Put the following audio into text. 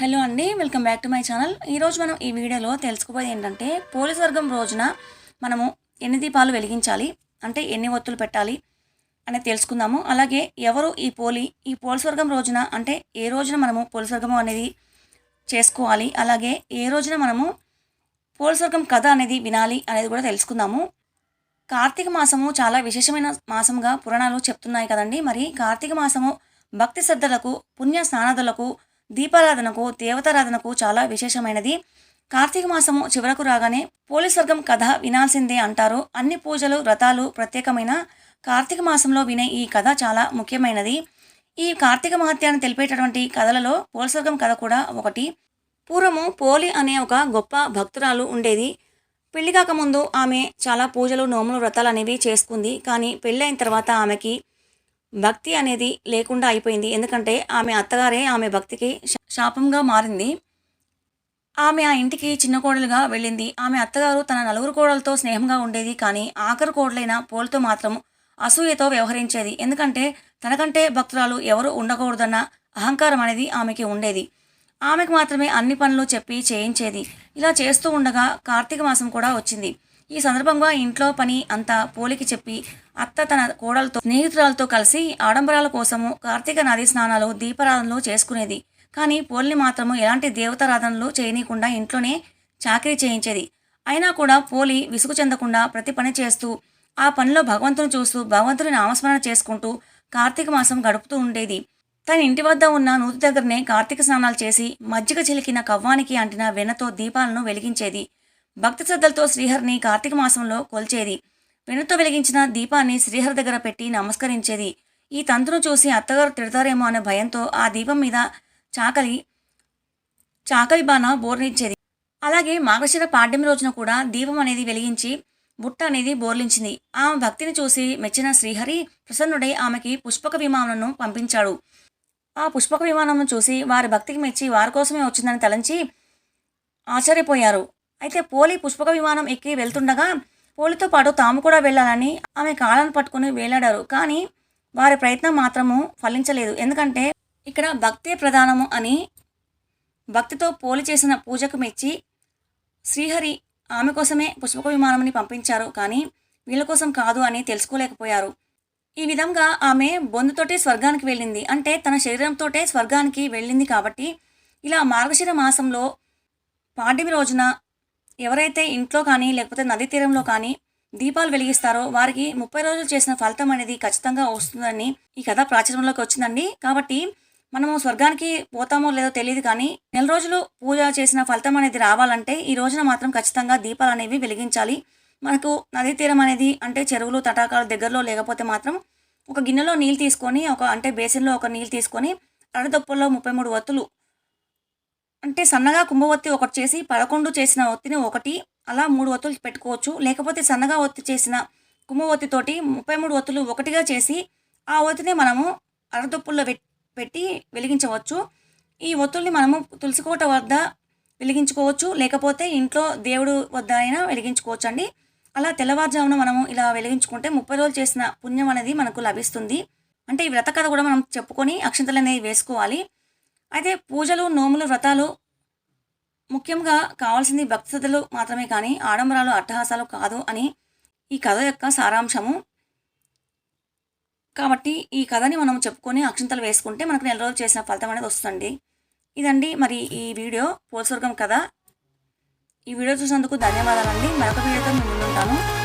Hello అండి welcome back to my channel. ఈరోజు మనం ఈ వీడియోలో తెలుసుకోబోయేది ఏంటంటే పోలీస్ వర్గం రోజున మనము ఎన్ని దీపాలు వెలిగించాలి అంటే ఎన్ని ఒత్తులు పెట్టాలి అనేది తెలుసుకుందాము. అలాగే ఎవరు ఈ పోలి ఈ పోలీస్ వర్గం రోజున అంటే ఏ రోజున మనము పోలీస్ వర్గం అనేది చేసుకోవాలి అలాగే ఏ రోజున మనము పోలీస్ వర్గం కథ అనేది వినాలి అనేది కూడా తెలుసుకుందాము. కార్తీక మాసము చాలా విశేషమైన మాసంగా పురాణాలు చెప్తున్నాయి కదండి. మరి కార్తీక మాసము భక్తి శ్రద్ధలకు పుణ్య స్నానాదులకు దీపారాధనకు దేవతారాధనకు చాలా విశేషమైనది. కార్తీక మాసము చివరకు రాగానే పోలీస్ వర్గం కథ వినాల్సిందే అంటారు. అన్ని పూజలు వ్రతాలు ప్రత్యేకమైన కార్తీక మాసంలో వినే ఈ కథ చాలా ముఖ్యమైనది. ఈ కార్తీక మహత్యాన్ని తెలిపేటటువంటి కథలలో పోలసర్గం కథ కూడా ఒకటి. పూర్వము పోలి అనే ఒక గొప్ప భక్తురాలు ఉండేది. పెళ్ళి కాకముందు ఆమె చాలా పూజలు నోములు వ్రతాలు అనేవి చేసుకుంది. కానీ పెళ్ళైన తర్వాత ఆమెకి భక్తి అనేది లేకుండా అయిపోయింది. ఎందుకంటే ఆమె అత్తగారే ఆమె భక్తికి శాపంగా మారింది. ఆమె ఆ ఇంటికి చిన్న కోడలుగా వెళ్ళింది. ఆమె అత్తగారు తన నలుగురు కోడలతో స్నేహంగా ఉండేది. కానీ ఆఖరు కోడలైన పోల్తో మాత్రం అసూయతో వ్యవహరించేది. ఎందుకంటే తనకంటే భక్తురాలు ఎవరు ఉండకూడదన్న అహంకారం అనేది ఆమెకి ఉండేది. ఆమెకు మాత్రమే అన్ని పనులు చెప్పి చేయించేది. ఇలా చేస్తూ ఉండగా కార్తీక మాసం కూడా వచ్చింది. ఈ సందర్భంగా ఇంట్లో పని అంతా పోలికి చెప్పి అత్త తన కోడలతో స్నేహితురాలతో కలిసి ఆడంబరాల కోసము కార్తీక నది స్నానాలు దీపారాధనలు చేసుకునేది. కానీ పోలిని మాత్రము ఎలాంటి దేవతారాధనలు చేయనీయకుండా ఇంట్లోనే చాకరీ చేయించేది. అయినా కూడా పోలి విసుగు చెందకుండా ప్రతి పని చేస్తూ ఆ పనిలో భగవంతుని చూస్తూ భగవంతుని నామస్మరణ చేసుకుంటూ కార్తీక మాసం గడుపుతూ ఉండేది. తన ఇంటి వద్ద ఉన్న నూతి దగ్గరనే కార్తీక స్నానాలు చేసి మజ్జిగ చిలికిన కవ్వానికి అంటిన వెన్నతో దీపాలను వెలిగించేది. భక్తి శ్రద్ధలతో శ్రీహరిని కార్తీక మాసంలో కొల్చేది. వెనుతో వెలిగించిన దీపాన్ని శ్రీహరి దగ్గర పెట్టి నమస్కరించేది. ఈ తంతును చూసి అత్తగారు తిడతారేమో అనే భయంతో ఆ దీపం మీద చాకలి చాకలి బాణ బోర్నిచ్చేది. అలాగే మాఘశిర పాడ్యం రోజున కూడా దీపం అనేది వెలిగించి బుట్ట అనేది బోర్లించింది. ఆమె భక్తిని చూసి మెచ్చిన శ్రీహరి ప్రసన్నుడై ఆమెకి పుష్పక విమానంను పంపించాడు. ఆ పుష్పక విమానం చూసి వారి భక్తికి మెచ్చి వారి కోసమే వచ్చిందని తలంచి ఆశ్చర్యపోయారు. అయితే పోలి పుష్పక విమానం ఎక్కి వెళ్తుండగా పోలితో పాటు తాము కూడా వెళ్ళాలని ఆమె కాళ్ళను పట్టుకుని వేలాడారు. కానీ వారి ప్రయత్నం మాత్రము ఫలించలేదు. ఎందుకంటే ఇక్కడ భక్తే ప్రధానము అని భక్తితో పోలి చేసిన పూజకు మెచ్చి శ్రీహరి ఆమె కోసమే పుష్పక విమానంని పంపించారు. కానీ వీళ్ళ కోసం కాదు అని తెలుసుకోలేకపోయారు. ఈ విధంగా ఆమె బొందుతోటే స్వర్గానికి వెళ్ళింది. అంటే తన శరీరంతోటే స్వర్గానికి వెళ్ళింది కాబట్టి ఇలా మార్గశిర మాసంలో పాడ్యమి రోజున ఎవరైతే ఇంట్లో కానీ లేకపోతే నదీ తీరంలో కానీ దీపాలు వెలిగిస్తారో వారికి ముప్పై రోజులు చేసిన ఫలితం అనేది ఖచ్చితంగా వస్తుందని ఈ కథ ప్రాచుర్యంలోకి వచ్చిందండి. కాబట్టి మనము స్వర్గానికి పోతామో లేదో తెలియదు కానీ నెల రోజులు పూజ చేసిన ఫలితం అనేది రావాలంటే ఈ రోజున మాత్రం ఖచ్చితంగా దీపాలు అనేవి వెలిగించాలి. మనకు నదీ తీరం అనేది అంటే చెరువులు తటాకాలు దగ్గరలో లేకపోతే మాత్రం ఒక గిన్నెలో నీళ్ళు తీసుకొని ఒక అంటే బేసిన్లో ఒక నీళ్ళు తీసుకొని అరడదొప్పల్లో ముప్పై మూడు వత్తులు అంటే సన్నగా కుంభవత్తి ఒకటి చేసి పదకొండు చేసిన ఒత్తిని ఒకటి అలా మూడు ఒత్తులు పెట్టుకోవచ్చు. లేకపోతే సన్నగా ఒత్తి చేసిన కుంభవత్తితోటి ముప్పై మూడు ఒత్తులు ఒకటిగా చేసి ఆ ఒత్తిని మనము అరదొప్పుల్లో పెట్టి వెలిగించవచ్చు. ఈ ఒత్తుల్ని మనము తులసి కోట వద్ద వెలిగించుకోవచ్చు. లేకపోతే ఇంట్లో దేవుడు వద్ద అయినా వెలిగించుకోవచ్చు అండి అలా తెల్లవారుజామున మనము ఇలా వెలిగించుకుంటే ముప్పై రోజులు చేసిన పుణ్యం అనేది మనకు లభిస్తుంది. అంటే ఈ వ్రత కథ కూడా మనం చెప్పుకొని అక్షంతలు అనేవి వేసుకోవాలి. అయితే పూజలు నోములు వ్రతాలు ముఖ్యంగా కావాల్సింది భక్తిశ్రద్ధలు మాత్రమే కానీ ఆడంబరాలు అట్టహాసాలు కాదు అని ఈ కథ యొక్క సారాంశము. కాబట్టి ఈ కథని మనం చెప్పుకొని అక్షంతలు వేసుకుంటే మనకు నెల రోజులు చేసిన ఫలితం అనేది వస్తుంది ఇదండి మరి ఈ వీడియో పోల్స్వర్గం కథ. ఈ వీడియో చూసినందుకు ధన్యవాదాలండి. మరొక వీడియోతో మేము